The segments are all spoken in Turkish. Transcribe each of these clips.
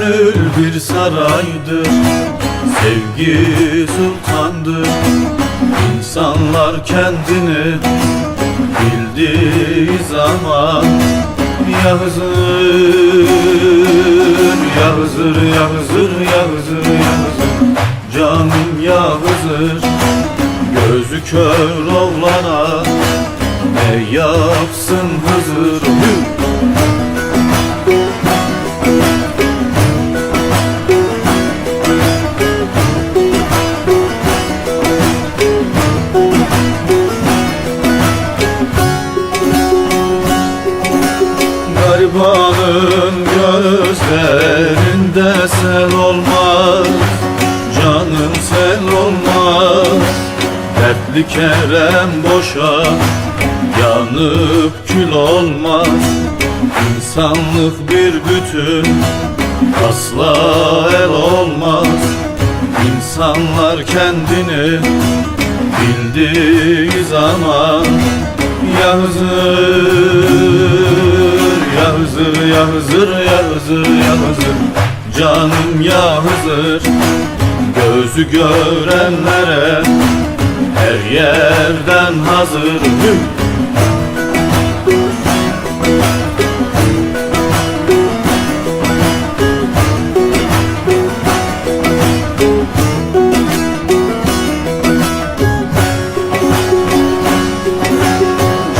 bir saraydır Sevgi sultandır. İnsanlar kendini bildiği zaman Ya Hızır, ya Hızır, ya Hızır, ya Hızır, ya Hızır Canım ya Hızır Gözü kör oğlana Ne yapsın Hızır Garibanın gözlerinde sel olmaz Canım sel olmaz. Dertli Kerem boşa Yanıp kül olmaz. İnsanlık bir bütün Asla el olmaz. İnsanlar kendini bildiği zaman Ya Hızır, ya Hızır, ya Hızır, ya Hızır, ya Hızır Canım ya Hızır Gözü görenlere her yerden hazır!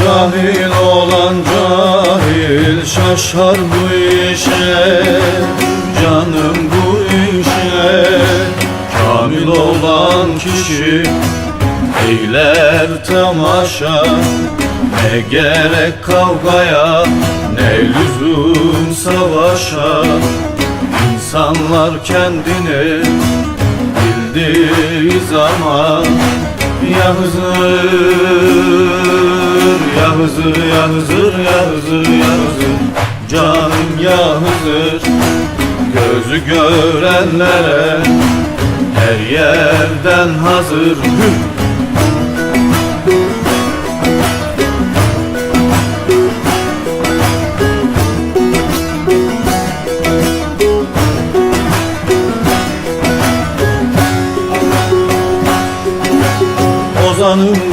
Cahil olan şaşar bu işe Canım bu işe. Kamil olan kişi eyler tamaşa Ne gerek kavgaya ne lüzum savaşa. İnsanlar kendini bildiği zaman Ya Hızır, ya Hızır, ya Hızır, ya Hızır, ya Hızır Canım ya Hızır Gözü görenlere her yerden hazır. Hü! Ozanım